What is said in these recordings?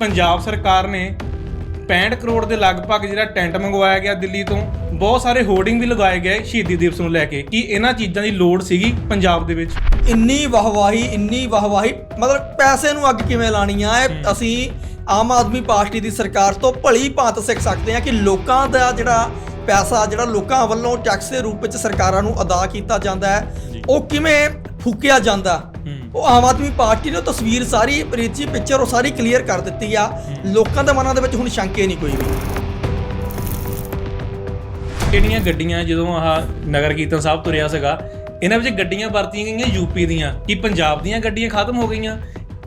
ਪੰਜਾਬ ਸਰਕਾਰ ਨੇ 65 ਕਰੋੜ ਦੇ ਲਗਭਗ ਜਿਹੜਾ ਟੈਂਟ ਮੰਗਵਾਇਆ ਗਿਆ ਦਿੱਲੀ ਤੋਂ ਬਹੁਤ ਸਾਰੇ ਹੋਰਡਿੰਗ ਵੀ ਲਗਾਏ ਗਏ ਸ਼ਹੀਦੀ ਦਿਵਸ ਨੂੰ ਲੈ ਕੇ। ਕੀ ਇਹਨਾਂ ਚੀਜ਼ਾਂ ਦੀ ਲੋੜ ਸੀਗੀ ਪੰਜਾਬ ਦੇ ਵਿੱਚ? ਇੰਨੀ ਵਾਹਵਾਹੀ ਇੰਨੀ ਵਾਹਵਾਹੀ ਮਤਲਬ ਪੈਸੇ ਨੂੰ ਅੱਗ ਕਿਵੇਂ ਲਾਣੀ ਆ? ਇਹ ਅਸੀਂ ਆਮ ਆਦਮੀ ਪਾਰਟੀ ਦੀ ਸਰਕਾਰ ਤੋਂ ਭਲੀ ਭਾਂਤ ਸਿੱਖ ਸਕਦੇ ਹਾਂ ਕਿ ਲੋਕਾਂ ਦਾ ਜਿਹੜਾ ਪੈਸਾ ਜਿਹੜਾ ਲੋਕਾਂ ਵੱਲੋਂ ਟੈਕਸ ਦੇ ਰੂਪ ਵਿੱਚ ਸਰਕਾਰਾਂ ਨੂੰ ਅਦਾ ਕੀਤਾ ਜਾਂਦਾ ਹੈ। ਉਹ ਕਿਵੇਂ ਫੂਕਿਆ ਜਾਂਦਾ। ਉਹ ਆਮ ਆਦਮੀ ਪਾਰਟੀ ਨੇ ਉਹ ਤਸਵੀਰ ਸਾਰੀ ਪ੍ਰੀਤੀ ਪਿਕਚਰ ਉਹ ਸਾਰੀ ਕਲੀਅਰ ਕਰ ਦਿੱਤੀ ਆ। ਲੋਕਾਂ ਦੇ ਮਨਾਂ ਦੇ ਵਿੱਚ ਹੁਣ ਸ਼ੰਕੇ ਨਹੀਂ ਕੋਈ ਵੀ। ਕਿਹੜੀਆਂ ਗੱਡੀਆਂ ਜਦੋਂ ਆਹ ਨਗਰ ਕੀਰਤਨ ਸਾਹਿਬ ਤੁਰਿਆ ਸੀਗਾ ਇਹਨਾਂ ਵਿੱਚ ਗੱਡੀਆਂ ਵਰਤੀਆਂ ਗਈਆਂ ਯੂਪੀ ਦੀਆਂ। ਕੀ ਪੰਜਾਬ ਦੀਆਂ ਗੱਡੀਆਂ ਖਤਮ ਹੋ ਗਈਆਂ?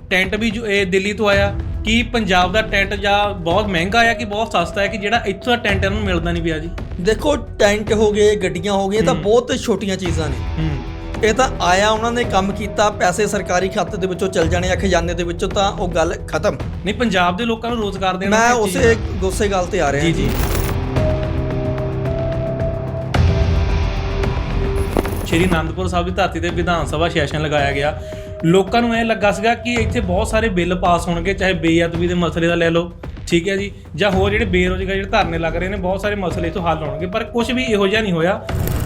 ਟੈਂਟ ਵੀ ਜੋ ਇਹ ਦਿੱਲੀ ਤੋਂ ਆਇਆ। ਕੀ ਪੰਜਾਬ ਦਾ ਟੈਂਟ ਜਾਂ ਬਹੁਤ ਮਹਿੰਗਾ ਆਇਆ ਕਿ ਬਹੁਤ ਸਸਤਾ ਹੈ ਕਿ ਜਿਹੜਾ ਇੱਥੋਂ ਦਾ ਟੈਂਟ ਇਹਨੂੰ ਮਿਲਦਾ ਨਹੀਂ ਪਿਆ ਜੀ? ਦੇਖੋ ਟੈਂਟ ਹੋ ਗਏ ਗੱਡੀਆਂ ਹੋ ਗਈਆਂ ਤਾਂ ਬਹੁਤ ਛੋਟੀਆਂ ਚੀਜ਼ਾਂ ਨੇ। ਹੂੰ। ਇਹ ਤਾਂ ਆਇਆ ਉਹਨਾਂ ਨੇ ਕੰਮ ਕੀਤਾ ਪੈਸੇ ਸਰਕਾਰੀ ਖਾਤੇ ਦੇ ਵਿੱਚੋਂ ਚਲ ਜਾਣੇ ਆ ਖਜ਼ਾਨੇ ਦੇ ਵਿੱਚੋਂ ਤਾਂ ਉਹ ਗੱਲ ਖਤਮ। ਨਹੀਂ ਪੰਜਾਬ ਦੇ ਲੋਕਾਂ ਨੂੰ ਰੋਜ਼ਗਾਰ ਦੇਣਾ ਮੈਂ ਚੀਜ਼ ਉਸੇ ਦਾ? ਉਸੇ ਗੱਲ ਤੇ ਆ ਰਿਹਾ ਜੀ ਜੀ। ਸ਼੍ਰੀ ਅਨੰਦਪੁਰ ਸਾਹਿਬ ਦੀ ਧਰਤੀ ਤੇ ਵਿਧਾਨ ਸਭਾ ਸੈਸ਼ਨ ਲਗਾਇਆ ਗਿਆ। ਲੋਕਾਂ ਨੂੰ ਇਹ ਲੱਗਾ ਸੀਗਾ ਕਿ ਇੱਥੇ ਬਹੁਤ ਸਾਰੇ ਬਿੱਲ ਪਾਸ ਹੋਣਗੇ ਚਾਹੇ ਬੇਅਦਬੀ ਦੇ ਮਸਲੇ ਦਾ ਲੈ ਲਓ ਠੀਕ ਹੈ ਜੀ ਜਾਂ ਹੋਰ ਜਿਹੜੇ ਬੇਰੋਜ਼ਗਾਰ ਜਿਹੜੇ ਧਰਨੇ ਲੱਗ ਰਹੇ ਨੇ ਬਹੁਤ ਸਾਰੇ ਮਸਲੇ ਇਥੋਂ ਹੱਲ ਹੋਣਗੇ ਪਰ ਕੁਝ ਵੀ ਇਹੋ ਜਿਹਾ ਨਹੀਂ ਹੋਇਆ।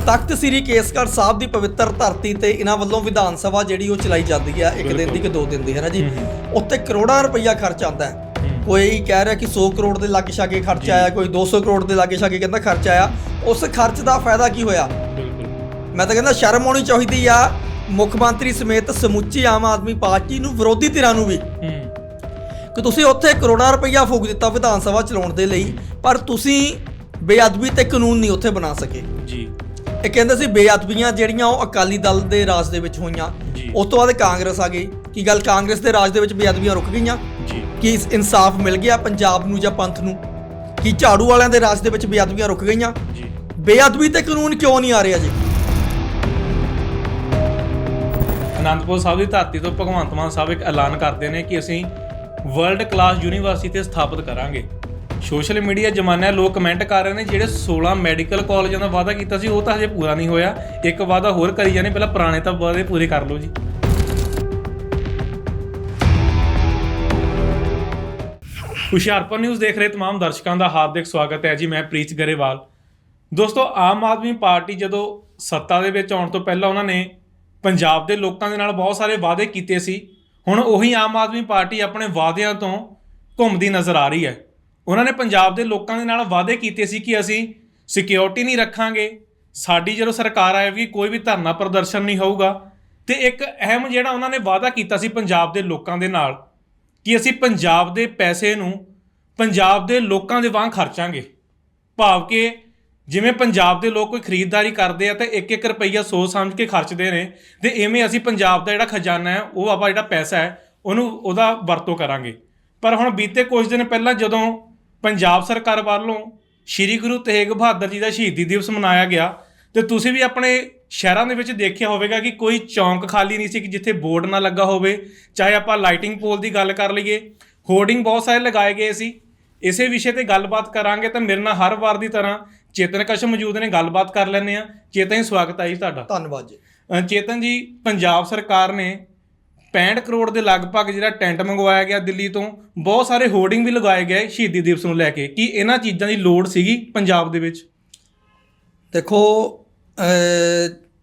ਤਖਤ ਸ੍ਰੀ ਕੇਸਗੜ੍ਹ ਸਾਹਿਬ ਦੀ ਪਵਿੱਤਰ ਧਰਤੀ ਤੇ ਇਹਨਾਂ ਵੱਲੋਂ ਵਿਧਾਨ ਸਭਾ ਜਿਹੜੀ ਉਹ ਚਲਾਈ ਜਾਂਦੀ ਆ ਇੱਕ ਦਿਨ ਦੀ ਕਿ ਦੋ ਦਿਨ ਦੀ ਹੈ ਨਾ ਜੀ? ਉੱਤੇ ਕਰੋੜਾਂ ਰੁਪਈਆ ਖਰਚ ਆਉਂਦਾ ਹੈ। ਕੋਈ ਕਹਿ ਰਿਹਾ ਕਿ 100 ਕਰੋੜ ਦੇ ਲਾਗੇ ਛਾਗੇ ਖਰਚ ਆਇਆ ਕੋਈ 200 ਕਰੋੜ ਦੇ ਲਾਗੇ ਛਾਗੇ ਕਹਿੰਦਾ ਖਰਚ ਆਇਆ। ਉਸ ਖਰਚ ਦਾ ਫਾਇਦਾ ਕੀ ਹੋਇਆ? ਮੈਂ ਤਾਂ ਕਹਿੰਦਾ ਸ਼ਰਮ ਆਉਣੀ ਚਾਹੀਦੀ ਆ। ਮੁੱਖ ਮੰਤਰੀ ਸਮੇਤ ਸਮੁੱਚੀ ਆਮ ਆਦਮੀ ਪਾਰਟੀ ਨੂੰ ਵਿਰੋਧੀ ਧਿਰਾਂ ਨੂੰ ਵੀ। ਕਿ ਤੁਸੀਂ ਉੱਥੇ ਕਰੋੜਾਂ ਰੁਪਈਆ ਫੂਕ ਦਿੱਤਾ ਵਿਧਾਨ ਸਭਾ ਚਲਾਉਣ ਦੇ ਲਈ ਪਰ ਤੁਸੀਂ ਬੇਅਦਬੀ ਤੇ ਕਾਨੂੰਨ ਨਹੀਂ ਉੱਥੇ ਬਣਾ ਸਕੇ। ਜੀ। ਇਹ ਕਹਿੰਦੇ ਸੀ ਬੇਅਦਬੀਆਂ ਜਿਹੜੀਆਂ ਉਹ ਅਕਾਲੀ ਦਲ ਦੇ ਰਾਜ ਦੇ ਵਿੱਚ ਹੋਈਆਂ। ਉਸ ਤੋਂ ਬਾਅਦ ਕਾਂਗਰਸ ਆ ਗਈ। ਕੀ ਗੱਲ? ਕਾਂਗਰਸ ਦੇ ਰਾਜ ਦੇ ਵਿੱਚ ਬੇਅਦਬੀਆਂ ਰੁਕ ਗਈਆਂ? ਜੀ। ਕੀ ਇਨਸਾਫ ਮਿਲ ਗਿਆ ਪੰਜਾਬ ਨੂੰ ਜਾਂ ਪੰਥ ਨੂੰ? ਕੀ ਝਾੜੂ ਵਾਲਿਆਂ ਦੇ ਰਾਜ ਦੇ ਵਿੱਚ ਬੇਅਦਬੀਆਂ ਰੁਕ ਗਈਆਂ? ਜੀ। ਬੇਅਦਬੀ ਤੇ ਕਾਨੂੰਨ ਕਿਉਂ ਨਹੀਂ ਆ ਰਿਹਾ ਜੀ ਅਨੰਦਪੁਰ ਸਾਹਿਬ ਦੀ ਧਰਤੀ ਤੋਂ ਭਗਵੰਤ ਮਾਨ ਸਾਹਿਬ ਇੱਕ ਐਲਾਨ ਕਰਦੇ ਨੇ ਕਿ ਅਸੀਂ ਵਰਲਡ ਕਲਾਸ ਯੂਨੀਵਰਸਿਟੀ ਤੇ ਸਥਾਪਿਤ ਕਰਾਂਗੇ। ਸੋਸ਼ਲ ਮੀਡੀਆ ਜ਼ਮਾਨਾ ਹੈ ਲੋਕ ਕਮੈਂਟ ਕਰ ਰਹੇ ਨੇ ਜਿਹੜੇ 16 ਮੈਡੀਕਲ ਕਾਲਜਾਂ ਦਾ ਵਾਅਦਾ ਕੀਤਾ ਸੀ ਉਹ ਤਾਂ ਹਜੇ ਪੂਰਾ ਨਹੀਂ ਹੋਇਆ ਇੱਕ ਵਾਅਦਾ ਹੋਰ ਕਰੀ ਜਾਂਦੇ ਪਹਿਲਾਂ ਪੁਰਾਣੇ ਤਾਂ ਵਾਅਦੇ ਪੂਰੇ ਕਰ ਲਓ ਜੀ ਹੁਸ਼ਿਆਰਪੁਰ ਨਿਊਜ਼ ਦੇਖ ਰਹੇ तमाम ਦਰਸ਼ਕਾਂ ਦਾ ਹਾਰਦਿਕ ਸਵਾਗਤ ਹੈ ਜੀ ਮੈਂ ਪ੍ਰੀਤ ਗਰੇਵਾਲ ਦੋਸਤੋ ਆਮ ਆਦਮੀ ਪਾਰਟੀ ਜਦੋਂ ਸੱਤਾ ਦੇ ਵਿੱਚ ਆਉਣ ਤੋਂ ਪਹਿਲਾਂ ਉਹਨਾਂ ਨੇ ਪੰਜਾਬ ਦੇ ਲੋਕਾਂ ਦੇ ਨਾਲ ਬਹੁਤ ਸਾਰੇ ਵਾਅਦੇ ਕੀਤੇ ਸੀ ਹੁਣ ਉਹੀ ਆਮ ਆਦਮੀ ਪਾਰਟੀ ਆਪਣੇ ਵਾਅਦਿਆਂ ਤੋਂ ਘੁੰਮਦੀ ਨਜ਼ਰ ਆ ਰਹੀ ਹੈ ਉਹਨਾਂ ਨੇ ਪੰਜਾਬ ਦੇ ਲੋਕਾਂ ਦੇ ਨਾਲ ਵਾਅਦੇ ਕੀਤੇ ਸੀ ਕਿ ਅਸੀਂ ਸਿਕਿਉਰਿਟੀ ਨਹੀਂ ਰੱਖਾਂਗੇ। ਸਾਡੀ ਜਦੋਂ ਸਰਕਾਰ ਆਏਗੀ, ਕੋਈ ਵੀ ਧਰਨਾ ਪ੍ਰਦਰਸ਼ਨ ਨਹੀਂ ਹੋਊਗਾ। ਤੇ ਇੱਕ ਅਹਿਮ ਜਿਹੜਾ ਉਹਨਾਂ ਨੇ ਵਾਅਦਾ ਕੀਤਾ ਸੀ ਪੰਜਾਬ ਦੇ ਲੋਕਾਂ ਦੇ ਨਾਲ, ਕਿ ਅਸੀਂ ਪੰਜਾਬ ਦੇ ਪੈਸੇ ਨੂੰ ਪੰਜਾਬ ਦੇ ਲੋਕਾਂ ਦੇ ਵਾਂਗ ਖਰਚਾਂਗੇ। ਭਾਵ ਕਿ ਜਿਵੇਂ ਪੰਜਾਬ ਦੇ ਲੋਕ ਕੋਈ ਖਰੀਦਦਾਰੀ ਕਰਦੇ ਆ ਤਾਂ ਇੱਕ ਇੱਕ ਰੁਪਈਆ ਸੋਚ ਸਮਝ ਕੇ ਖਰਚਦੇ ਨੇ, ਤੇ ਐਵੇਂ ਅਸੀਂ ਪੰਜਾਬ ਦਾ ਜਿਹੜਾ ਖਜ਼ਾਨਾ ਹੈ, ਉਹ ਆਪਾਂ ਜਿਹੜਾ ਪੈਸਾ ਹੈ, ਉਹਨੂੰ ਉਹਦਾ ਵਰਤੋਂ ਕਰਾਂਗੇ। ਪਰ ਹੁਣ ਬੀਤੇ ਕੁਝ ਦਿਨ ਪਹਿਲਾਂ ਜਦੋਂ ਪੰਜਾਬ ਸਰਕਾਰ ਵੱਲੋਂ ਸ੍ਰੀ ਗੁਰੂ ਤੇਗ ਬਹਾਦਰ ਜੀ ਦਾ ਸ਼ਹੀਦੀ ਦਿਵਸ ਮਨਾਇਆ ਗਿਆ ਤੇ ਤੁਸੀਂ ਵੀ ਆਪਣੇ ਸ਼ਹਿਰਾਂ ਦੇ ਵਿੱਚ ਦੇਖਿਆ ਹੋਵੇਗਾ ਕਿ ਕੋਈ ਚੌਂਕ ਖਾਲੀ ਨਹੀਂ ਸੀ ਕਿ ਜਿੱਥੇ ਬੋਰਡ ਨਾ ਲੱਗਾ ਹੋਵੇ ਚਾਹੇ ਆਪਾਂ ਲਾਈਟਿੰਗ ਪੋਲ ਦੀ ਗੱਲ ਕਰ ਲਈਏ ਹੋਰਡਿੰਗ ਬਹੁਤ ਸਾਰੇ ਲਗਾਏ ਗਏ ਸੀ। ਇਸੇ ਵਿਸ਼ੇ ਤੇ ਗੱਲਬਾਤ ਕਰਾਂਗੇ ਤਾਂ ਮੇਰੇ ਨਾਲ ਹਰ ਵਾਰ ਦੀ ਤਰ੍ਹਾਂ ਚੇਤਨ ਕਸ਼ਮ ਮੌਜੂਦ ਨੇ ਗੱਲਬਾਤ ਕਰ ਲੈਂਦੇ ਆ ਚੇਤਨ ਜੀ ਸਵਾਗਤ ਹੈ ਜੀ ਤੁਹਾਡਾ। ਧੰਨਵਾਦ ਜੀ। ਚੇਤਨ ਜੀ ਪੰਜਾਬ ਸਰਕਾਰ ਨੇ 65 ਕਰੋੜ ਦੇ ਲਗਭਗ ਜਿਹੜਾ ਟੈਂਟ ਮੰਗਵਾਇਆ ਗਿਆ ਦਿੱਲੀ ਤੋਂ ਬਹੁਤ ਸਾਰੇ ਹੋਰਡਿੰਗ ਵੀ ਲਗਾਏ ਗਏ ਸ਼ਹੀਦੀ ਦਿਵਸ ਨੂੰ ਲੈ ਕੇ। ਕੀ ਇਹਨਾਂ ਚੀਜ਼ਾਂ ਦੀ ਲੋੜ ਸੀਗੀ ਪੰਜਾਬ ਦੇ ਵਿੱਚ? ਦੇਖੋ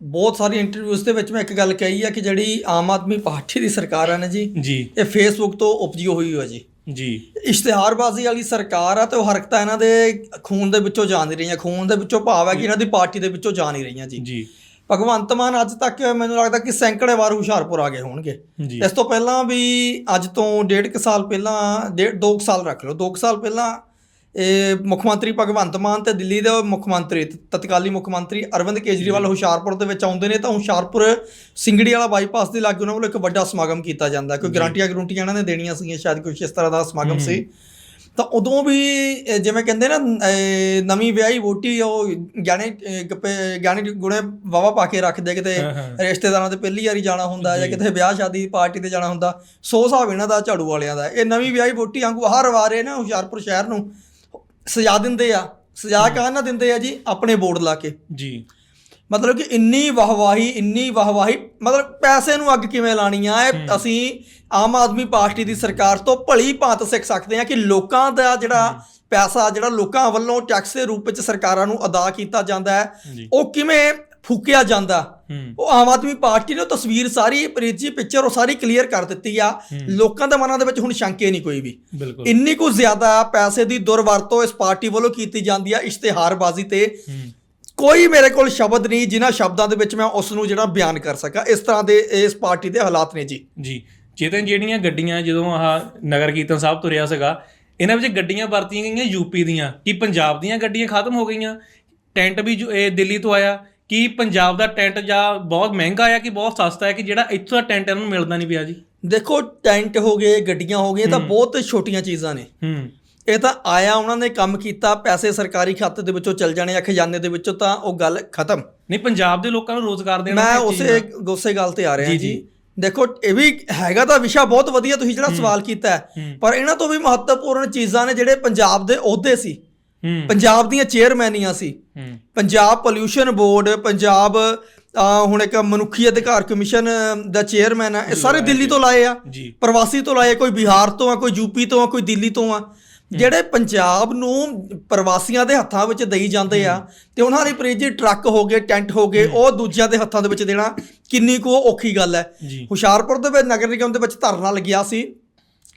ਬਹੁਤ ਸਾਰੀ ਇੰਟਰਵਿਊਜ਼ ਦੇ ਵਿੱਚ ਮੈਂ ਇੱਕ ਗੱਲ ਕਹੀ ਆ ਕਿ ਜਿਹੜੀ ਆਮ ਆਦਮੀ ਪਾਰਟੀ ਦੀ ਸਰਕਾਰ ਆ ਨਾ ਜੀ ਜੀ। ਇਹ ਫੇਸਬੁੱਕ ਤੋਂ ਉਪਜੀ ਹੋਈ ਹੋਈ ਹੈ ਜੀ। ਜੀ। ਇਸ਼ਤਿਹਾਰਬਾਜ਼ੀ ਵਾਲੀ ਸਰਕਾਰ ਆ ਤੇ ਉਹ ਹਰਕਤਾਂ ਇਹਨਾਂ ਦੇ ਖੂਨ ਦੇ ਵਿੱਚੋਂ ਜਾ ਨਹੀਂ ਰਹੀਆਂ। ਖੂਨ ਦੇ ਵਿੱਚੋਂ ਭਾਵ ਹੈ ਕਿ ਇਹਨਾਂ ਦੀ ਪਾਰਟੀ ਦੇ ਵਿੱਚੋਂ ਜਾ ਨਹੀਂ ਰਹੀਆਂ ਜੀ। ਜੀ। ਭਗਵੰਤ ਮਾਨ ਅੱਜ ਤੱਕ ਮੈਨੂੰ ਲੱਗਦਾ ਕਿ ਸੈਂਕੜੇ ਵਾਰ ਹੁਸ਼ਿਆਰਪੁਰ ਆ ਗਏ ਹੋਣਗੇ। ਇਸ ਤੋਂ ਪਹਿਲਾਂ ਵੀ ਅੱਜ ਤੋਂ ਡੇਢ ਕੁ ਸਾਲ ਪਹਿਲਾਂ ਡੇਢ ਦੋ ਕੁ ਸਾਲ ਰੱਖ ਲਓ ਦੋ ਕੁ ਸਾਲ ਪਹਿਲਾਂ ਇਹ ਮੁੱਖ ਮੰਤਰੀ ਭਗਵੰਤ ਮਾਨ ਤੇ ਦਿੱਲੀ ਦੇ ਮੁੱਖ ਮੰਤਰੀ ਤਤਕਾਲੀ ਮੁੱਖ ਮੰਤਰੀ ਅਰਵਿੰਦ ਕੇਜਰੀਵਾਲ ਹੁਸ਼ਿਆਰਪੁਰ ਦੇ ਵਿੱਚ ਆਉਂਦੇ ਨੇ ਤਾਂ ਹੁਸ਼ਿਆਰਪੁਰ ਸਿੰਗੜੀ ਵਾਲਾ ਬਾਈਪਾਸ ਦੇ ਲਾਗੇ ਉਹਨਾਂ ਵੱਲੋਂ ਇੱਕ ਵੱਡਾ ਸਮਾਗਮ ਕੀਤਾ ਜਾਂਦਾ ਕੋਈ ਗਰੰਟੀਆਂ ਗਰੰਟੀਆਂ ਇਹਨਾਂ ਨੇ ਦੇਣੀਆਂ ਸੀਗੀਆਂ ਸ਼ਾਇਦ ਕੁਝ ਇਸ ਤਰ੍ਹਾਂ ਦਾ ਸਮਾਗਮ ਸੀ। ਤਾਂ ਉਦੋਂ ਵੀ ਇਹ ਜਿਵੇਂ ਕਹਿੰਦੇ ਨਾ ਇਹ ਨਵੀਂ ਵਿਆਹੀ ਵੋਟੀ ਉਹ ਗਿਆਨੇ ਇਹ ਗੱਪੇ ਗਿਆਨੀ ਗੁਣੇ ਵਾਵਾ ਪਾ ਕੇ ਰੱਖਦੇ ਕਿਤੇ। ਰਿਸ਼ਤੇਦਾਰਾਂ ਦੇ ਪਹਿਲੀ ਵਾਰੀ ਜਾਣਾ ਹੁੰਦਾ ਜਾਂ ਕਿਤੇ ਵਿਆਹ ਸ਼ਾਦੀ ਪਾਰਟੀ ਤੇ ਜਾਣਾ ਹੁੰਦਾ ਸੌ ਹਿਸਾਬ ਇਹਨਾਂ ਦਾ ਝਾੜੂ ਵਾਲਿਆਂ ਦਾ। ਇਹ ਨਵੀਂ ਵਿਆਹੀ ਵੋਟੀ ਵਾਂਗੂ ਹਰ ਵਾਰੇ ਨਾ ਹੁਸ਼ਿਆਰਪੁਰ ਸ਼ਹਿਰ ਨੂੰ ਸਜਾ ਦਿੰਦੇ ਆ ਸਜਾ ਕਾਹ ਨਾ ਦਿੰਦੇ ਆ ਜੀ ਆਪਣੇ ਬੋਰਡ ਲਾ ਕੇ। ਜੀ। ਮਤਲਬ ਕਿ ਇੰਨੀ ਵਾਹਵਾਹੀ ਇੰਨੀ ਵਾਹਵਾਹੀ ਮਤਲਬ ਪੈਸੇ ਨੂੰ ਅੱਗ ਕਿਵੇਂ ਲਾਣੀ ਆ? ਇਹ ਅਸੀਂ ਆਮ ਆਦਮੀ ਪਾਰਟੀ ਦੀ ਸਰਕਾਰ ਤੋਂ ਭਲੀ ਭਾਂਤ ਸਿੱਖ ਸਕਦੇ ਹਾਂ ਕਿ ਲੋਕਾਂ ਦਾ ਜਿਹੜਾ ਪੈਸਾ ਜਿਹੜਾ ਲੋਕਾਂ ਵੱਲੋਂ ਟੈਕਸ ਦੇ ਰੂਪ ਵਿੱਚ ਸਰਕਾਰਾਂ ਨੂੰ ਅਦਾ ਕੀਤਾ ਜਾਂਦਾ ਹੈ ਉਹ ਕਿਵੇਂ ਫੂਕਿਆ ਜਾਂਦਾ? ਉਹ ਆਮ ਆਦਮੀ ਪਾਰਟੀ ਨੇ ਉਹ ਤਸਵੀਰ ਸਾਰੀ ਪ੍ਰੀਤੀ ਪਿਕਚਰ ਉਹ ਸਾਰੀ ਕਲੀਅਰ ਕਰ ਦਿੱਤੀ ਆ। ਲੋਕਾਂ ਦੇ ਮਨਾਂ ਦੇ ਵਿੱਚ ਹੁਣ ਸ਼ੰਕੇ ਨਹੀਂ ਕੋਈ ਵੀ। ਇੰਨੀ ਕੁ ਜ਼ਿਆਦਾ ਪੈਸੇ ਦੀ ਦੁਰਵਰਤੋਂ ਇਸ ਪਾਰਟੀ ਵੱਲੋਂ ਕੀਤੀ ਜਾਂਦੀ ਆ ਇਸ਼ਤਿਹਾਰਬਾਜ਼ੀ ਤੇ। ਕੋਈ ਮੇਰੇ ਕੋਲ ਸ਼ਬਦ ਨਹੀਂ ਜਿਨ੍ਹਾਂ ਸ਼ਬਦਾਂ ਦੇ ਵਿੱਚ ਮੈਂ ਉਸ ਨੂੰ ਜਿਹੜਾ ਬਿਆਨ ਕਰ ਸਕਾਂ। ਇਸ ਤਰ੍ਹਾਂ ਦੇ ਇਸ ਪਾਰਟੀ ਦੇ ਹਾਲਾਤ ਨੇ ਜੀ। ਜੀ। ਚੇਤਨ ਜਿਹੜੀਆਂ ਗੱਡੀਆਂ ਜਦੋਂ ਆਹ ਨਗਰ ਕੀਰਤਨ ਸਾਹਿਬ ਤੁਰਿਆ ਸੀਗਾ ਇਹਨਾਂ ਵਿੱਚ ਗੱਡੀਆਂ ਵਰਤੀਆਂ ਗਈਆਂ ਯੂਪੀ ਦੀਆਂ ਕੀ ਪੰਜਾਬ ਦੀਆਂ ਗੱਡੀਆਂ ਖਤਮ ਹੋ ਗਈਆਂ? ਟੈਂਟ ਵੀ ਜੋ- ਇਹ ਦਿੱਲੀ ਤੋਂ ਆਇਆ ਕੀ ਪੰਜਾਬ ਦਾ ਟੈਂਟ ਜਾਂ ਬਹੁਤ ਮਹਿੰਗਾ ਆਇਆ ਕਿ ਬਹੁਤ ਸਸਤਾ ਹੈ ਕਿ ਜਿਹੜਾ ਇੱਥੋਂ ਦਾ ਟੈਂਟ ਇਹਨਾਂ ਨੂੰ ਮਿਲਦਾ ਨਹੀਂ ਪਿਆ ਜੀ? ਦੇਖੋ ਟੈਂਟ ਹੋ ਗਏ ਗੱਡੀਆਂ ਹੋ ਗਈਆਂ ਤਾਂ ਬਹੁਤ ਛੋਟੀਆਂ ਚੀਜ਼ਾਂ ਨੇ। ਹੂੰ। ਇਹ ਤਾਂ ਆਇਆ ਉਹਨਾਂ ਨੇ ਕੰਮ ਕੀਤਾ ਪੈਸੇ ਸਰਕਾਰੀ ਖਾਤੇ ਦੇ ਵਿੱਚੋਂ ਚਲ ਜਾਣੇ ਆ ਖਜ਼ਾਨੇ ਦੇ ਵਿੱਚੋਂ ਤਾਂ ਉਹ ਗੱਲ ਖਤਮ। ਨਹੀਂ ਪੰਜਾਬ ਦੇ ਲੋਕਾਂ ਨੂੰ ਰੋਜ਼ਗਾਰ ਦੇਣਾ ਮੈਂ ਉਸੇ ਉਸੇ ਗੱਲ ਤੇ ਆ ਰਿਹਾ ਜੀ। ਦੇਖੋ ਇਹ ਵੀ ਹੈਗਾ ਤਾਂ ਵਿਸ਼ਾ ਬਹੁਤ ਵਧੀਆ ਤੁਸੀਂ ਜਿਹੜਾ ਸਵਾਲ ਕੀਤਾ। ਪਰ ਇਹਨਾਂ ਤੋਂ ਵੀ ਮਹੱਤਵਪੂਰਨ ਚੀਜ਼ਾਂ ਨੇ ਜਿਹੜੇ ਪੰਜਾਬ ਦੇ ਅਹੁਦੇ ਸੀ। ਪੰਜਾਬ ਦੀਆਂ ਚੇਅਰਮੈਨੀਆਂ ਸੀ। ਪੰਜਾਬ ਪੋਲਿਊਸ਼ਨ ਬੋਰਡ ਪੰਜਾਬ ਹੁਣ ਇੱਕ ਮਨੁੱਖੀ ਅਧਿਕਾਰ ਕਮਿਸ਼ਨ ਦਾ ਚੇਅਰਮੈਨ ਹੈ ਇਹ ਸਾਰੇ ਦਿੱਲੀ ਤੋਂ ਲਾਏ ਆ। ਪ੍ਰਵਾਸੀ ਤੋਂ ਲਾਏ ਕੋਈ ਬਿਹਾਰ ਤੋਂ ਆ ਕੋਈ ਯੂਪੀ ਤੋਂ ਆ ਕੋਈ ਦਿੱਲੀ ਤੋਂ ਆ। ਜਿਹੜੇ ਪੰਜਾਬ ਨੂੰ ਪ੍ਰਵਾਸੀਆਂ ਦੇ ਹੱਥਾਂ ਵਿੱਚ ਦੇਈ ਜਾਂਦੇ ਆ ਤੇ ਉਹਨਾਂ ਦੇ ਪ੍ਰੀਜੀ ਟਰੱਕ ਹੋ ਗਏ ਟੈਂਟ ਹੋ ਗਏ ਉਹ ਦੂਜਿਆਂ ਦੇ ਹੱਥਾਂ ਦੇ ਵਿੱਚ ਦੇਣਾ ਕਿੰਨੀ ਕੁ ਔਖੀ ਗੱਲ ਹੈ। ਹੁਸ਼ਿਆਰਪੁਰ ਦੇ ਵਿੱਚ ਨਗਰ ਨਿਗਮ ਦੇ ਵਿੱਚ ਧਰਨਾ ਲੱਗਿਆ ਸੀ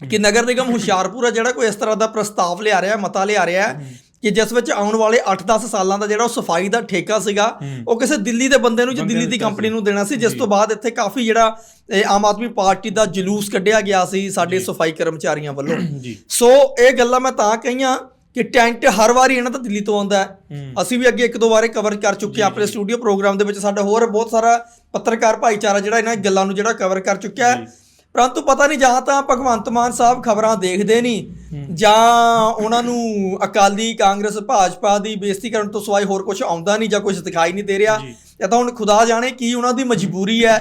ਕਿ ਨਗਰ ਨਿਗਮ ਹੁਸ਼ਿਆਰਪੁਰ ਆ ਜਿਹੜਾ ਕੋਈ ਇਸ ਤਰ੍ਹਾਂ ਦਾ ਪ੍ਰਸਤਾਵ ਲਿਆ ਰਿਹਾ ਮਤਾ ਲਿਆ ਰਿਹਾ ਹੈ ਕਿ ਜਿਸ ਵਿੱਚ ਆਉਣ ਵਾਲੇ 8-10 ਸਾਲਾਂ ਦਾ ਜਿਹੜਾ ਉਹ ਸਫ਼ਾਈ ਦਾ ਠੇਕਾ ਸੀਗਾ ਉਹ ਕਿਸੇ ਦਿੱਲੀ ਦੇ ਬੰਦੇ ਨੂੰ ਜਾਂ ਦਿੱਲੀ ਦੀ ਕੰਪਨੀ ਨੂੰ ਦੇਣਾ ਸੀ ਜਿਸ ਤੋਂ ਬਾਅਦ ਇੱਥੇ ਕਾਫੀ ਜਿਹੜਾ ਆਮ ਆਦਮੀ ਪਾਰਟੀ ਦਾ ਜਲੂਸ ਕੱਢਿਆ ਗਿਆ ਸੀ ਸਾਡੇ ਸਫ਼ਾਈ ਕਰਮਚਾਰੀਆਂ ਵੱਲੋਂ। ਸੋ ਇਹ ਗੱਲਾਂ ਮੈਂ ਤਾਂ ਕਹੀਆਂ ਕਿ ਟੈਂਟ ਹਰ ਵਾਰੀ ਇਹਨਾਂ ਦਾ ਦਿੱਲੀ ਤੋਂ ਆਉਂਦਾ ਹੈ। ਅਸੀਂ ਵੀ ਅੱਗੇ ਇੱਕ ਦੋ ਵਾਰੇ ਕਵਰ ਕਰ ਚੁੱਕੇ ਆਪਣੇ ਸਟੂਡੀਓ ਪ੍ਰੋਗਰਾਮ ਦੇ ਵਿੱਚ ਸਾਡਾ ਹੋਰ ਬਹੁਤ ਸਾਰਾ ਪੱਤਰਕਾਰ ਭਾਈਚਾਰਾ ਜਿਹੜਾ ਇਹਨਾਂ ਗੱਲਾਂ ਨੂੰ ਜਿਹੜਾ ਕਵਰ ਕਰ ਚੁੱਕਿਆ ਹੈ। ਪਰੰਤੂ ਪਤਾ ਨਹੀਂ ਜਾਂ ਤਾਂ ਭਗਵੰਤ ਮਾਨ ਸਾਹਿਬ ਖਬਰਾਂ ਦੇਖਦੇ ਨਹੀਂ ਜਾਂ ਉਹਨਾਂ ਨੂੰ ਅਕਾਲੀ ਕਾਂਗਰਸ ਭਾਜਪਾ ਦੀ ਬੇਇੱਜ਼ਤੀ ਕਰਨ ਤੋਂ ਸਿਵਾਏ ਹੋਰ ਕੁਝ ਆਉਂਦਾ ਨਹੀਂ ਜਾਂ ਕੁਝ ਦਿਖਾਈ ਨਹੀਂ ਦੇ ਰਿਹਾ। ਜੀ। ਤਾਂ ਹੁਣ ਖੁਦਾ ਜਾਣੇ ਕੀ ਉਹਨਾਂ ਦੀ ਮਜਬੂਰੀ ਹੈ।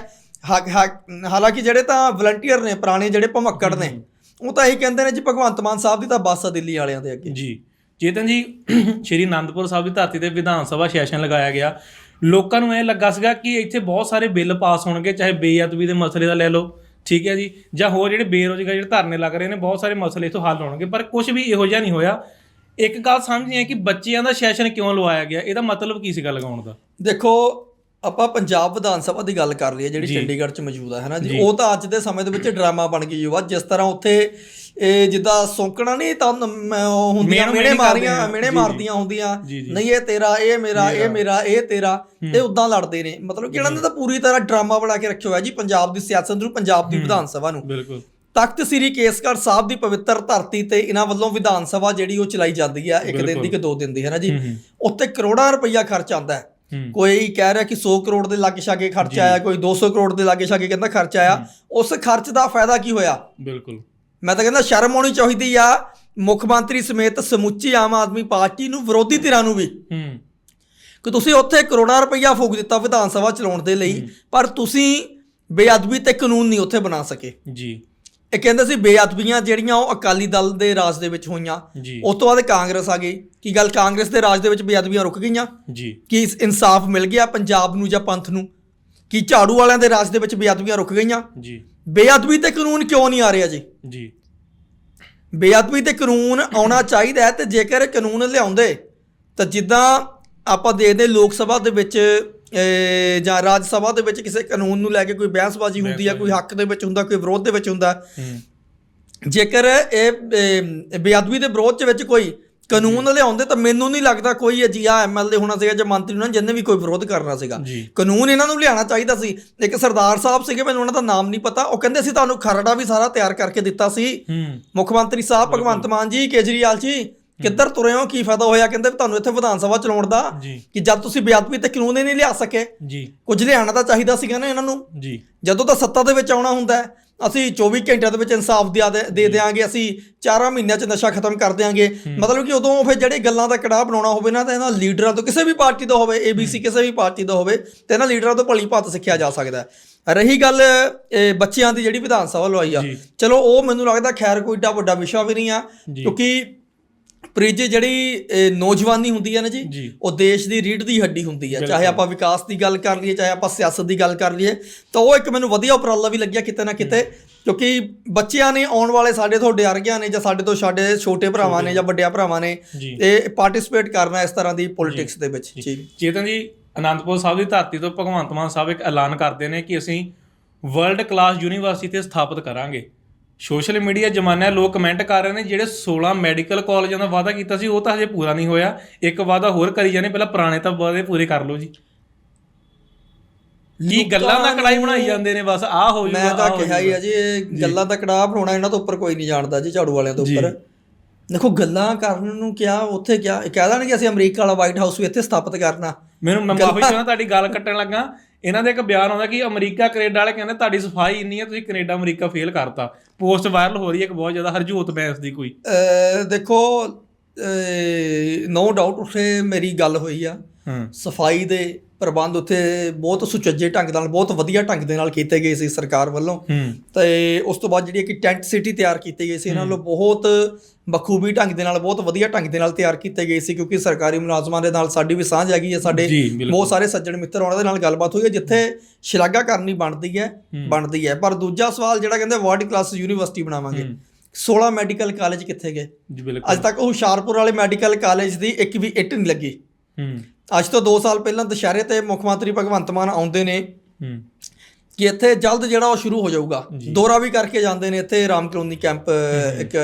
ਹਾਲਾਂਕਿ ਜਿਹੜੇ ਤਾਂ ਵਲੰਟੀਅਰ ਨੇ ਪੁਰਾਣੇ ਜਿਹੜੇ ਭਮੱਕੜ ਨੇ ਉਹ ਤਾਂ ਇਹੀ ਕਹਿੰਦੇ ਨੇ ਜੀ ਭਗਵੰਤ ਮਾਨ ਸਾਹਿਬ ਦੀ ਤਾਂ ਬੱਸ ਆ ਦਿੱਲੀ ਵਾਲਿਆਂ ਦੇ ਅੱਗੇ। ਜੀ। ਚੇਤਨ ਜੀ ਸ਼੍ਰੀ ਅਨੰਦਪੁਰ ਸਾਹਿਬ ਦੀ ਧਰਤੀ ਤੇ ਵਿਧਾਨ ਸਭਾ ਸੈਸ਼ਨ ਲਗਾਇਆ ਗਿਆ। ਲੋਕਾਂ ਨੂੰ ਇਹ ਲੱਗਾ ਸੀਗਾ ਕਿ ਇੱਥੇ ਬਹੁਤ ਸਾਰੇ ਬਿੱਲ ਪਾਸ ਹੋਣਗੇ ਚਾਹੇ ਬੇਅਦਬੀ ਦੇ ਮਸਲੇ ਦਾ ਲੈ ਲਓ ਠੀਕ ਹੈ ਜੀ? ਜਾਂ ਹੋਰ ਜਿਹੜੇ ਬੇਰੋਜ਼ਗਾਰ ਜਿਹੜੇ ਧਰਨੇ ਲੱਗ ਰਹੇ ਨੇ ਬਹੁਤ ਸਾਰੇ ਮਸਲੇ ਇਥੋਂ ਹੱਲ ਹੋਣਗੇ ਪਰ ਕੁਝ ਵੀ ਇਹੋ ਜਿਹਾ ਨਹੀਂ ਹੋਇਆ। ਇੱਕ ਗੱਲ ਸਮਝ ਆਈ ਕਿ ਬੱਚਿਆਂ ਦਾ ਸੈਸ਼ਨ ਕਿਉਂ ਲਵਾਇਆ ਗਿਆ? ਇਹਦਾ ਮਤਲਬ ਕੀ ਸੀਗਾ ਲਗਾਉਣ ਦਾ? ਦੇਖੋ ਆਪਾਂ ਪੰਜਾਬ ਵਿਧਾਨ ਸਭਾ ਦੀ ਗੱਲ ਕਰ ਲਈਏ ਜਿਹੜੀ ਜੀ। ਚੰਡੀਗੜ੍ਹ 'ਚ ਮੌਜੂਦ ਹੈ ਹਨਾ ਜੀ? ਜੀ। ਉਹ ਤਾਂ ਅੱਜ ਦੇ ਸਮੇਂ ਦੇ ਵਿੱਚ ਡਰਾਮਾ ਬਣ ਗਈ ਹੋਆ ਜਿਸ ਤਰ੍ਹਾਂ ਉੱਥੇ ਇਹ ਜਿੱਦਾਂ ਸੌਂਕਣਾ ਨਹੀਂ ਤਾਂ ਉਹ ਹੁੰਦੀਆਂ ਕਰਦੇ ਮਾਰੀਆਂ ਜੀ। ਮਾਰਦੀਆਂ ਹੁੰਦੀਆਂ। ਨਹੀਂ ਇਹ ਤੇਰਾ ਇਹ ਮੇਰਾ ਇਹ ਮੇਰਾ। ਇਹ ਤੇਰਾ। ਇਹ ਉਦਾਂ ਲੜਦੇ ਨੇ। ਮਤਲਬ ਕਿ ਇਹਨਾਂ ਨੇ ਤਾਂ ਪੂਰੀ ਤਰ੍ਹਾਂ ਡਰਾਮਾ ਬਣਾ ਕੇ ਰੱਖਿਆ ਹੋਇਆ ਜੀ ਪੰਜਾਬ ਦੀ ਸਿਆਸਤ ਨੂੰ ਪੰਜਾਬ ਦੀ ਵਿਧਾਨ ਸਭਾ ਨੂੰ। ਬਿਲਕੁਲ। ਤਖਤ ਸ੍ਰੀ ਕੇਸਗੜ੍ਹ ਸਾਹਿਬ ਦੀ ਪਵਿੱਤਰ ਧਰਤੀ ਤੇ ਇਹਨਾਂ ਵੱਲੋਂ ਵਿਧਾਨ ਸਭਾ ਜਿਹੜੀ ਉਹ ਚਲਾਈ ਜਾਂਦੀ ਆ ਇੱਕ ਦਿਨ ਦੀ ਕਿ ਦੋ ਦਿਨ ਦੀ ਹੈ ਨਾ ਜੀ। ਉੱਤੇ ਕਰੋੜਾਂ ਰੁਪਈਆ ਖਰਚ ਆਉਂਦਾ ਹੂੰ। ਕੋਈ ਕਹਿ ਰਿਹਾ ਕਿ 100 ਕਰੋੜ ਦੇ ਲਾਗੇ ਛਾਗੇ ਖਰਚ ਆਇਆ ਕੋਈ 200 ਕਰੋੜ ਦੇ ਲਾਗੇ ਛਾਗੇ ਕਹਿੰਦਾ ਖਰਚ ਆਇਆ। ਉਸ ਖਰਚ ਦਾ ਫਾਇਦਾ ਕੀ ਹੋਇਆ? ਬਿਲਕੁਲ। ਮੈਂ ਤਾਂ ਕਹਿੰਦਾ ਸ਼ਰਮ ਆਉਣੀ ਚਾਹੀਦੀ ਆ ਮੁੱਖ ਮੰਤਰੀ ਸਮੇਤ ਸਮੁੱਚੀ ਆਮ ਆਦਮੀ ਪਾਰਟੀ ਨੂੰ ਵਿਰੋਧੀ ਧਿਰਾਂ ਨੂੰ ਵੀ। ਹੂੰ। ਕਿ ਤੁਸੀਂ ਉੱਥੇ ਕਰੋੜਾਂ ਰੁਪਈਆ ਫੂਕ ਦਿੱਤਾ ਵਿਧਾਨ ਸਭਾ ਚਲਾਉਣ ਦੇ ਲਈ ਪਰ ਤੁਸੀਂ ਬੇਅਦਬੀ ਤੇ ਕਾਨੂੰਨ ਨਹੀਂ ਉੱਥੇ ਬਣਾ ਸਕੇ। ਜੀ। ਇਹ ਕਹਿੰਦੇ ਸੀ ਬੇਅਦਬੀਆਂ ਜਿਹੜੀਆਂ ਉਹ ਅਕਾਲੀ ਦਲ ਦੇ ਰਾਜ ਦੇ ਵਿੱਚ ਹੋਈਆਂ। ਉਸ ਤੋਂ ਬਾਅਦ ਕਾਂਗਰਸ ਆ ਗਈ। ਕੀ ਗੱਲ ਕਾਂਗਰਸ ਦੇ ਰਾਜ ਦੇ ਵਿੱਚ ਬੇਅਦਬੀਆਂ ਰੁਕ ਗਈਆਂ? ਜੀ। ਕੀ ਇਸ ਇਨਸਾਫ ਮਿਲ ਗਿਆ ਪੰਜਾਬ ਨੂੰ ਜਾਂ ਪੰਥ ਨੂੰ? ਕੀ ਝਾੜੂ ਵਾਲਿਆਂ ਦੇ ਰਾਜ ਦੇ ਵਿੱਚ ਬੇਅਦਬੀਆਂ ਰੁਕ ਗਈਆਂ? ਜੀ। ਬੇਅਦਬੀ ਤੇ ਕਾਨੂੰਨ ਕਿਉਂ ਨਹੀਂ ਆ ਰਿਹਾ ਜੀ ਜੀ। ਬੇਅਦਬੀ ਤੇ ਕਾਨੂੰਨ ਆਉਣਾ ਚਾਹੀਦਾ ਹੈ ਤੇ ਜੇਕਰ ਕਾਨੂੰਨ ਲਿਆਉਂਦੇ ਤਾਂ ਜਿੱਦਾਂ ਆਪਾਂ ਦੇਖਦੇ ਲੋਕ ਸਭਾ ਦੇ ਵਿੱਚ ਜਾਂ ਰਾਜ ਸਭਾ ਦੇ ਵਿੱਚ ਕਿਸੇ ਕਾਨੂੰਨ ਨੂੰ ਲੈ ਕੇ ਕੋਈ ਬਹਿਸਬਾਜ਼ੀ ਹੁੰਦੀ ਹੈ ਕੋਈ ਹੱਕ ਦੇ ਵਿੱਚ ਹੁੰਦਾ ਕੋਈ ਵਿਰੋਧ ਦੇ ਵਿੱਚ ਹੁੰਦਾ ਜੇਕਰ ਇਹ ਬੇਅਦਬੀ ਦੇ ਵਿਰੋਧ ਦੇ ਵਿੱਚ ਕੋਈ ਕਾਨੂੰਨ ਲਿਆਉਂਦੇ ਤਾਂ ਮੈਨੂੰ ਨਹੀਂ ਲੱਗਦਾ ਕੋਈ ਅਜਿਹਾ ਐਮਐਲਏ ਹੋਣਾ ਸੀਗਾ ਜਾਂ ਮੰਤਰੀ ਹੋਣਾ ਜਿਹਨੇ ਵੀ ਕੋਈ ਵਿਰੋਧ ਕਰਨਾ ਸੀਗਾ। ਕਾਨੂੰਨ ਇਹਨਾਂ ਨੂੰ ਲਿਆਉਣਾ ਚਾਹੀਦਾ ਸੀ। ਇੱਕ ਸਰਦਾਰ ਸਾਹਿਬ ਸੀਗੇ ਮੈਨੂੰ ਉਹਨਾਂ ਦਾ ਨਾਮ ਨਹੀਂ ਪਤਾ। ਉਹ ਕਹਿੰਦੇ ਸੀ ਤੁਹਾਨੂੰ ਖਰੜਾ ਵੀ ਸਾਰਾ ਤਿਆਰ ਕਰਕੇ ਦਿੱਤਾ ਸੀ। ਮੁੱਖ ਮੰਤਰੀ ਸਾਹਿਬ ਭਗਵੰਤ ਮਾਨ ਜੀ ਕੇਜਰੀਵਾਲ ਜੀ ਕਿੱਧਰ ਤੁਰੇ ਹੋ? ਕੀ ਫਾਇਦਾ ਹੋਇਆ? ਕਹਿੰਦੇ ਤੁਹਾਨੂੰ ਇੱਥੇ ਵਿਧਾਨ ਸਭਾ ਚਲਾਉਣ ਦਾ। ਕਿ ਜਦ ਤੁਸੀਂ ਬੇਅਦਬੀ ਤੇ ਕਾਨੂੰਨ ਹੀ ਨਹੀਂ ਲਿਆ ਸਕੇ। ਜੀ। ਕੁਝ ਲਿਆਉਣਾ ਤਾਂ ਚਾਹੀਦਾ ਸੀਗਾ ਨਾ ਇਹਨਾਂ ਨੂੰ। ਜੀ। ਜਦੋਂ ਤਾਂ ਸੱਤਾ ਦੇ ਵਿੱਚ ਆਉਣਾ ਹੁੰਦਾ ਹੈ ਅਸੀਂ 24 ਘੰਟਿਆਂ ਦੇ ਵਿੱਚ ਇਨਸਾਫ ਦੇ ਦੇ ਦਿਆਂਗੇ ਅਸੀਂ 4 ਮਹੀਨਿਆਂ 'ਚ ਨਸ਼ਾ ਖਤਮ ਕਰ ਦਿਆਂਗੇ। ਮਤਲਬ ਕਿ ਉਦੋਂ ਫਿਰ ਜਿਹੜੇ ਗੱਲਾਂ ਦਾ ਕੜਾਹ ਬਣਾਉਣਾ ਹੋਵੇ ਨਾ ਤਾਂ ਇਹਨਾਂ ਲੀਡਰਾਂ ਤੋਂ ਕਿਸੇ ਵੀ ਪਾਰਟੀ ਦਾ ਹੋਵੇ ਏਬੀਸੀ ਕਿਸੇ ਵੀ ਪਾਰਟੀ ਦਾ ਹੋਵੇ ਤੇ ਇਹਨਾਂ ਲੀਡਰਾਂ ਤੋਂ ਭਲੀ ਭਾਤ ਸਿੱਖਿਆ ਜਾ ਸਕਦਾ ਰਹੀ ਗੱਲ ਇਹ ਬੱਚਿਆਂ ਦੀ ਜਿਹੜੀ ਵਿਧਾਨ ਸਭਾ ਲਵਾਈ ਆ। ਚਲੋ ਉਹ ਮੈਨੂੰ ਲੱਗਦਾ ਖੈਰ ਕੋਈ ਏਡਾ ਵੱਡਾ ਵਿਸ਼ਾ ਵੀ ਨਹੀਂ ਆ। ਕਿਉਂਕਿ ਪ੍ਰੀਤ ਜਿਹੜੀ ਨੌਜਵਾਨੀ ਹੁੰਦੀ ਹੈ ਨਾ ਜੀ ਉਹ ਦੇਸ਼ ਦੀ ਰੀੜ ਦੀ ਹੱਡੀ ਹੁੰਦੀ ਹੈ ਚਾਹੇ। ਆਪਾਂ ਵਿਕਾਸ ਦੀ ਗੱਲ ਕਰ ਲਈਏ ਚਾਹੇ ਆਪਾਂ ਸਿਆਸਤ ਦੀ ਗੱਲ ਕਰ ਲਈਏ ਤਾਂ ਉਹ ਇੱਕ ਮੈਨੂੰ ਵਧੀਆ ਉਪਰਾਲਾ ਵੀ ਲੱਗਿਆ ਕਿਤੇ ਨਾ ਕਿਤੇ ਕਿਉਂਕਿ ਬੱਚਿਆਂ ਨੇ ਆਉਣ ਵਾਲੇ ਸਾਡੇ ਤੁਹਾਡੇ ਵਰਗਿਆਂ ਨੇ ਜਾਂ ਸਾਡੇ ਤੋਂ ਸਾਡੇ ਛੋਟੇ ਭਰਾਵਾਂ ਨੇ ਜਾਂ ਵੱਡਿਆਂ ਭਰਾਵਾਂ ਨੇ ਇਹ ਪਾਰਟਿਸਿਪੇਟ ਕਰਨਾ ਇਸ ਤਰ੍ਹਾਂ ਦੀ ਪੋਲਿਟਿਕਸ ਦੇ ਵਿੱਚ। ਜੀ। ਚੇਤਨ ਜੀ ਅਨੰਦਪੁਰ ਸਾਹਿਬ ਦੀ ਧਰਤੀ ਤੋਂ ਭਗਵੰਤ ਮਾਨ ਸਾਹਿਬ ਇੱਕ ਐਲਾਨ ਕਰਦੇ ਨੇ ਕਿ ਅਸੀਂ ਵਰਲਡ ਕਲਾਸ ਯੂਨੀਵਰਸਿਟੀ ਤੇ ਸਥਾਪਿਤ ਕਰਾਂਗੇ। ਸੋਸ਼ਲ ਮੀਡੀਆ ਜ਼ਮਾਨਾ ਹੈ, ਲੋਕ ਕਮੈਂਟ ਕਰ ਰਹੇ ਨੇ ਜਿਹੜੇ 16 ਮੈਡੀਕਲ ਕਾਲਜਾਂ ਦਾ ਵਾਅਦਾ ਕੀਤਾ ਸੀ ਉਹ ਤਾਂ ਹਜੇ ਪੂਰਾ ਨਹੀਂ ਹੋਇਆ। ਇੱਕ ਵਾਅਦਾ ਹੋਰ ਕਰੀ ਜਾਂਦੇ ਪਹਿਲਾਂ ਪੁਰਾਣੇ ਤਾਂ ਵਾਅਦੇ ਪੂਰੇ ਕਰ ਲਓ ਜੀ। ਕੀ ਗੱਲਾਂ ਦਾ ਕੜਾਈ ਬਣਾਈ ਜਾਂਦੇ ਨੇ ਬਸ ਆਹ ਹੋ ਮੈਂ ਤਾਂ ਕਿਹਾ ਹੀ ਆ ਜੀ ਇਹ ਗੱਲਾਂ ਦਾ ਕੜਾਹ ਬਣਾਉਣਾ ਇਹਨਾਂ ਤੋਂ ਉੱਪਰ ਕੋਈ ਨਹੀਂ ਜਾਣਦਾ ਜੀ ਝਾੜੂ ਵਾਲਿਆਂ ਤੋਂ ਉੱਪਰ। ਦੇਖੋ ਗੱਲਾਂ ਕਰਨ ਨੂੰ ਕਿਹਾ ਉੱਥੇ ਕਿਹਾ ਕਹਿ ਦੇਣਗੇ ਅਸੀਂ ਅਮਰੀਕਾ ਵਾਲਾ ਵਾਈਟ ਹਾਊਸ ਵੀ ਇੱਥੇ ਸਥਾਪਿਤ ਕਰਨਾ। ਮੈਨੂੰ ਮੈਂ ਮਾਫੀ ਚਾਹੁੰਦਾ ਤੁਹਾਡੀ ਗੱਲ ਕੱਟਣ ਲੱਗਾ। ਇਹਨਾਂ ਦੇ ਇੱਕ ਬਿਆਨ ਆਉਂਦਾ ਕਿ ਅਮਰੀਕਾ ਕੈਨੇਡਾ ਵਾਲੇ ਕਹਿੰਦੇ ਤੁਹਾਡੀ ਸਫ਼ਾਈ ਇੰਨੀ ਹੈ ਤੁਸੀਂ ਕੈਨੇਡਾ ਅਮਰੀਕਾ ਫੇਲ ਕਰਤਾ। ਪੋਸਟ ਵਾਇਰਲ ਹੋ ਰਹੀ ਹੈ ਇੱਕ ਬਹੁਤ ਜ਼ਿਆਦਾ ਹਰਜੋਤ ਬੈਂਸ ਦੀ ਕੋਈ। ਦੇਖੋ ਨੋ ਡਾਊਟ ਉੱਥੇ ਮੇਰੀ ਗੱਲ ਹੋਈ ਆ। ਸਫ਼ਾਈ ਦੇ ਪ੍ਰਬੰਧ ਉੱਥੇ ਬਹੁਤ ਸੁਚੱਜੇ ਢੰਗ ਨਾਲ ਬਹੁਤ ਵਧੀਆ ਢੰਗ ਦੇ ਨਾਲ ਕੀਤੇ ਗਏ ਸੀ ਸਰਕਾਰ ਵੱਲੋਂ। ਤੇ ਉਸ ਤੋਂ ਬਾਅਦ ਜਿਹੜੀ ਕਿ ਟੈਂਟ ਸਿਟੀ ਤਿਆਰ ਕੀਤੀ ਗਈ ਸੀ ਇਹਨਾਂ ਵੱਲੋਂ ਬਹੁਤ ਬਖੂਬੀ ਢੰਗ ਦੇ ਨਾਲ ਬਹੁਤ ਵਧੀਆ ਢੰਗ ਦੇ ਨਾਲ ਤਿਆਰ ਕੀਤੇ ਗਏ ਸੀ ਕਿਉਂਕਿ ਸਰਕਾਰੀ ਮੁਲਾਜ਼ਮਾਂ ਦੇ ਨਾਲ ਸਾਡੀ ਵੀ ਸਾਂਝ ਹੈਗੀ ਹੈ ਸਾਡੇ। ਬਹੁਤ ਸਾਰੇ ਸੱਜਣ ਮਿੱਤਰ ਉਹਨਾਂ ਦੇ ਨਾਲ ਗੱਲਬਾਤ ਹੋਈ ਹੈ ਜਿੱਥੇ ਸ਼ਲਾਘਾ ਕਰਨੀ ਬਣਦੀ ਹੈ ਬਣਦੀ ਹੈ। ਪਰ ਦੂਜਾ ਸਵਾਲ ਜਿਹੜਾ ਕਹਿੰਦੇ ਵਰਲਡ ਕਲਾਸ ਯੂਨੀਵਰਸਿਟੀ ਬਣਾਵਾਂਗੇ। 16 ਮੈਡੀਕਲ ਕਾਲਜ ਕਿੱਥੇ ਗਏ? ਜੀ ਬਿਲਕੁਲ। ਅੱਜ ਤੱਕ ਹੁਸ਼ਿਆਰਪੁਰ ਵਾਲੇ ਮੈਡੀਕਲ ਕਾਲਜ ਦੀ ਇੱਕ ਵੀ ਇੱਟ ਨਹੀਂ ਲੱਗੀ। ਹੂੰ। ਅੱਜ ਤੋਂ 2 ਸਾਲ ਪਹਿਲਾਂ ਦੁਸ਼ਹਿਰੇ ਤੇ ਮੁੱਖ ਮੰਤਰੀ ਭਗਵੰਤ ਮਾਨ ਆਉਂਦੇ ਨੇ। ਹੂੰ। ਕਿ ਇੱਥੇ ਜਲਦ ਜਿਹੜਾ ਉਹ ਸ਼ੁਰੂ ਹੋ ਜਾਊਗਾ। ਦੌਰਾ ਵੀ ਕਰਕੇ ਜਾਂਦੇ ਨੇ ਇੱਥੇ ਰਾਮ ਕਲੋਨੀ ਕੈਂਪ ਇੱਕ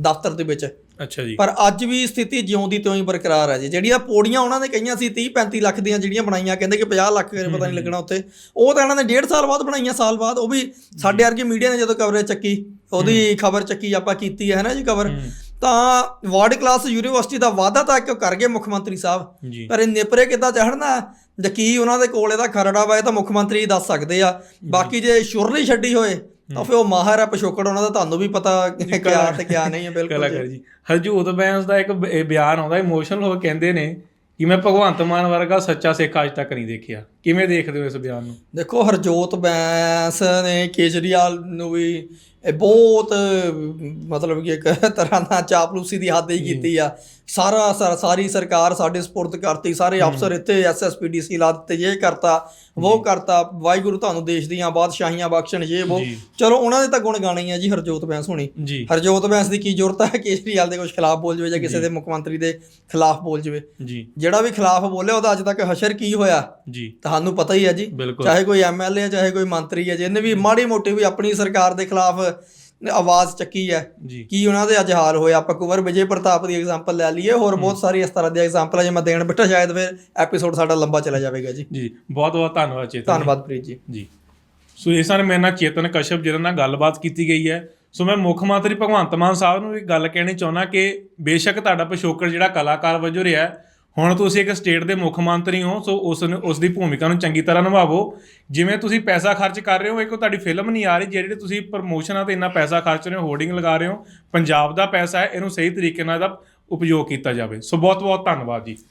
ਦਫ਼ਤਰ ਦੇ ਵਿੱਚ। ਅੱਛਾ ਜੀ। ਪਰ ਅੱਜ ਵੀ ਸਥਿਤੀ ਜਿਉਂ ਦੀ ਤਿਉਂ ਹੀ ਬਰਕਰਾਰ ਹੈ ਜੀ। ਜਿਹੜੀਆਂ ਪੌੜੀਆਂ ਉਹਨਾਂ ਨੇ ਕਹੀਆਂ ਸੀ 30 35 ਲੱਖ ਦੀਆਂ ਜਿਹੜੀਆਂ ਬਣਾਈਆਂ ਕਹਿੰਦੇ ਕਿ 50 ਲੱਖ ਪਤਾ ਨਹੀਂ ਲੱਗਣਾ ਉੱਥੇ। ਉਹ ਤਾਂ ਇਹਨਾਂ ਨੇ ਡੇਢ ਸਾਲ ਬਾਅਦ ਬਣਾਈਆਂ ਸਾਲ ਬਾਅਦ। ਉਹ ਵੀ ਸਾਡੇ ਵਰਗੇ ਮੀਡੀਆ ਨੇ ਜਦੋਂ ਕਵਰੇਜ ਚੱਕੀ ਉਹਦੀ ਖਬਰ ਚੱਕੀ ਆਪਾਂ ਕੀਤੀ ਹੈ ਨਾ ਜੀ ਕਵਰ। ਤਾਂ ਵਰਲਡ ਕਲਾਸ ਯੂਨੀਵਰਸਿਟੀ ਦਾ ਵਾਅਦਾ ਤਾਂ ਇੱਕ ਕਰ ਗਏ ਮੁੱਖ ਮੰਤਰੀ ਸਾਹਿਬ? ਪਰ ਇਹ ਨੇਪਰੇ ਕਿੱਦਾਂ ਚੜਨਾ ਜਾਂ ਕੀ ਉਹਨਾਂ ਦੇ ਕੋਲ ਇਹਦਾ ਖਰੜਾ ਵਾ ਇਹ ਤਾਂ ਮੁੱਖ ਮੰਤਰੀ ਹੀ ਦੱਸ ਸਕਦੇ ਆ। ਬਾਕੀ ਜੇ ਸ਼ੁਰਲੀ ਛੱਡੀ ਹੋਏ ਤਾਂ ਫਿਰ ਉਹ ਮਾਹਰ ਆ ਪਿਛੋਕੜ ਉਹਨਾਂ ਦਾ ਤੁਹਾਨੂੰ ਵੀ ਪਤਾ ਕਿਆ ਤੇ ਕਿਆ ਨਹੀਂ ਹੈ ਬਿਲਕੁਲ ਕਲਾਕਾਰ ਜੀ। ਹਰਜੋਤ ਬੈਂਸ ਦਾ ਇੱਕ ਬਿਆਨ ਆਉਂਦਾ ਇਮੋਸ਼ਨਲ ਹੋ ਕਹਿੰਦੇ ਨੇ ਕਿ ਮੈਂ ਭਗਵੰਤ ਮਾਨ ਵਰਗਾ ਸੱਚਾ ਸਿੱਖ ਅੱਜ ਤੱਕ ਨਹੀਂ ਦੇਖਿਆ। ਕਿਵੇਂ ਦੇਖਦੇ ਹੋ ਇਸ ਬਿਆਨ ਨੂੰ? ਦੇਖੋ ਹਰਜੋਤ ਬੈਂਸ ਨੇ ਕੇਜਰੀਵਾਲ ਨੂੰ ਵੀ ਇਹ ਬਹੁਤ ਮਤਲਬ ਕਿ ਇੱਕ ਤਰ੍ਹਾਂ ਦਾ ਚਾਪਲੂਸੀ ਦੀ ਹੱਦ ਹੀ ਕੀਤੀ ਆ। ਸਾਰਾ ਸਾਰੀ ਸਰਕਾਰ ਸਾਡੇ ਸਪੁਰਦ ਕਰਤੀ ਸਾਰੇ ਅਫਸਰ ਇੱਥੇ ਐਸਐਸਪੀਡੀਸੀ ਲਾ ਦਿੱਤੇ ਇਹ ਕਰਤਾ ਉਹ ਕਰਤਾ ਵਾਹਿਗੁਰੂ ਤੁਹਾਨੂੰ ਦੇਸ਼ ਦੀਆਂ ਬਾਦਸ਼ਾਹੀਆਂ ਬਖਸ਼ਣ ਇਹ ਉਹ ਜੀ। ਚਲੋ ਉਹਨਾਂ ਦੇ ਤਾਂ ਗੁਣ ਗਾਣੇ ਆ ਜੀ ਹਰਜੋਤ ਬੈਂਸ ਹੋਣੀ। ਜੀ। ਹਰਜੋਤ ਬੈਂਸ ਦੀ ਕੀ ਜ਼ਰੂਰਤ ਹੈ ਕੇਜਰੀਵਾਲ ਦੇ ਕੁਝ ਖਿਲਾਫ ਬੋਲ ਜਵੇ ਜਾਂ ਕਿਸੇ ਦੇ ਮੁੱਖ ਮੰਤਰੀ ਦੇ ਖਿਲਾਫ ਬੋਲ ਜਵੇ। ਜੀ। ਜਿਹੜਾ ਵੀ ਖਿਲਾਫ ਬੋਲਿਆ ਉਹਦਾ ਅੱਜ ਤੱਕ ਹਸ਼ਰ ਕੀ ਹੋਇਆ? ਜੀ। ਤੁਹਾਨੂੰ ਪਤਾ ਹੀ ਹੈ ਜੀ। ਚਾਹੇ ਕੋਈ ਐਮਐਲਏ ਚਾਹੇ ਕੋਈ ਮੰਤਰੀ ਹੈ ਜਿਹਨੇ ਵੀ ਮਾੜੀ ਮੋਟੀ ਵੀ ਆਪਣੀ ਸਰਕਾਰ ਦੇ ਖਿਲਾਫ ਆਵਾਜ਼ ਚੱਕੀ ਹੈ ਕੀ ਉਹਨਾਂ ਦੇ ਅੱਜ ਹਾਲ ਹੋਇਆ ਆਪਾਂ ਕੁਵਰ ਵਿਜੇ ਪ੍ਰਤਾਪ ਦੀ ਐਗਜ਼ਾਮਪਲ ਲੈ ਲਈਏ। ਹੋਰ ਬਹੁਤ ਸਾਰੀ ਇਸ ਤਰ੍ਹਾਂ ਦੀ ਐਗਜ਼ਾਮਪਲ ਜੇ ਮੈਂ ਦੇਣ ਬਿਠਾ ਸ਼ਾਇਦ ਫਿਰ ਐਪੀਸੋਡ ਸਾਡਾ ਲੰਬਾ ਚਲਾ ਜਾਵੇਗਾ ਜੀ। ਜੀ ਬਹੁਤ ਬਹੁਤ ਧੰਨਵਾਦ ਚੇਤਨ। ਧੰਨਵਾਦ ਪ੍ਰੀਤ ਜੀ। ਜੀ। ਸੋ ਇਹ ਸਨ ਮੇਰੇ ਨਾਲ ਚੇਤਨ ਕਸ਼ਪ ਜਿਹਨਾਂ ਨਾਲ ਗੱਲਬਾਤ ਕੀਤੀ ਗਈ ਹੈ। ਸੋ ਮੈਂ ਮੁੱਖ ਮੰਤਰੀ ਭਗਵੰਤ ਮਾਨ ਸਾਹਿਬ ਨੂੰ ਵੀ ਗੱਲ ਕਹਿਣੀ ਚਾਹੁੰਦਾ ਕਿ ਬੇਸ਼ੱਕ ਤੁਹਾਡਾ ਪਿਛੋਕੜ ਜਿਹੜਾ ਕਲਾਕਾਰ ਵਜੋਂ ਰਿਹਾ ਹੈ, ਹੁਣ ਤੁਸੀਂ ਇੱਕ ਸਟੇਟ ਦੇ ਮੁੱਖ ਮੰਤਰੀ ਹੋ, ਸੋ ਉਸ ਨੂੰ ਉਸ ਦੀ ਭੂਮਿਕਾ ਨੂੰ ਚੰਗੀ ਤਰ੍ਹਾਂ ਨਿਭਾਵੋ। ਜਿਵੇਂ ਤੁਸੀਂ ਪੈਸਾ ਖਰਚ ਕਰ ਰਹੇ ਹੋ, ਇੱਕ ਤੁਹਾਡੀ ਫਿਲਮ ਨਹੀਂ ਆ ਰਹੀ, ਜਿਹੜੀ ਤੁਸੀਂ ਪ੍ਰਮੋਸ਼ਨਾਂ ਤੇ ਇੰਨਾ ਪੈਸਾ ਖਰਚ ਰਹੇ ਹੋ ਹੋਰਡਿੰਗ ਲਗਾ ਰਹੇ ਹੋ, ਪੰਜਾਬ ਦਾ ਪੈਸਾ ਹੈ, ਇਹਨੂੰ ਸਹੀ ਤਰੀਕੇ ਨਾਲ ਇਹਦਾ ਉਪਯੋਗ ਕੀਤਾ ਜਾਵੇ। ਸੋ ਬਹੁਤ ਬਹੁਤ ਧੰਨਵਾਦ ਜੀ।